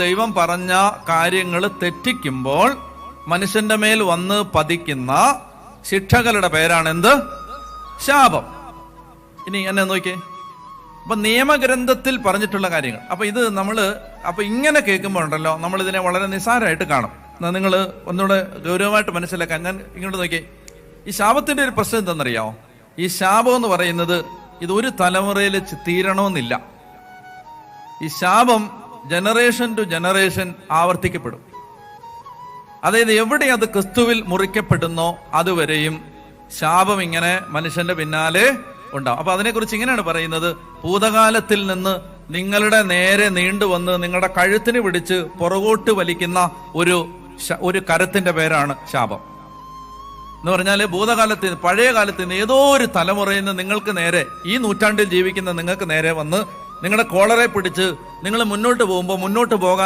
ദൈവം പറഞ്ഞ കാര്യങ്ങൾ തെറ്റിക്കുമ്പോൾ മനുഷ്യന്റെ മേൽ വന്ന് പതിക്കുന്ന ശിക്ഷകളുടെ പേരാണ് എന്ത് ശാപം. ഇനി എന്നെ നോക്കിയേ. അപ്പൊ നിയമഗ്രന്ഥത്തിൽ പറഞ്ഞിട്ടുള്ള കാര്യങ്ങൾ. അപ്പൊ ഇത് നമ്മൾ അപ്പൊ ഇങ്ങനെ കേൾക്കുമ്പോൾ ഉണ്ടല്ലോ നമ്മൾ ഇതിനെ വളരെ നിസ്സാരമായിട്ട് കാണും. നിങ്ങൾ ഒന്നുകൂടെ ഗൗരവമായിട്ട് മനസ്സിലാക്കാൻ ഞാൻ ഇങ്ങോട്ട് നോക്കിയേ. ഈ ശാപത്തിന്റെ ഒരു പ്രശ്നം എന്താണെന്നറിയാമോ? ഈ ശാപം എന്ന് പറയുന്നത് ഇത് ഒരു തലമുറയിൽ തീരണമെന്നില്ല. ഈ ശാപം ജനറേഷൻ ടു ജനറേഷൻ ആവർത്തിക്കപ്പെടും. അതായത് എവിടെ അത് ക്രിസ്തുവിൽ മുറിക്കപ്പെടുന്നോ അതുവരെയും ശാപം ഇങ്ങനെ മനുഷ്യന്റെ പിന്നാലെ ഉണ്ടാവും. അപ്പൊ അതിനെക്കുറിച്ച് ഇങ്ങനെയാണ് പറയുന്നത്. ഭൂതകാലത്തിൽ നിന്ന് നിങ്ങളുടെ നേരെ നീണ്ടുവന്ന് നിങ്ങളുടെ കഴുത്തിന് പിടിച്ച് പുറകോട്ട് വലിക്കുന്ന ഒരു ഒരു കരത്തിന്റെ പേരാണ് ശാപം. എന്ന് പറഞ്ഞാൽ ഭൂതകാലത്ത് പഴയ കാലത്ത് നിന്ന് ഏതോ ഒരു തലമുറയിൽ നിന്ന് നിങ്ങൾക്ക് നേരെ ഈ നൂറ്റാണ്ടിൽ ജീവിക്കുന്ന നിങ്ങൾക്ക് നേരെ വന്ന് നിങ്ങളുടെ കോളറെ പിടിച്ച് നിങ്ങൾ മുന്നോട്ട് പോകുമ്പോൾ മുന്നോട്ട് പോകാൻ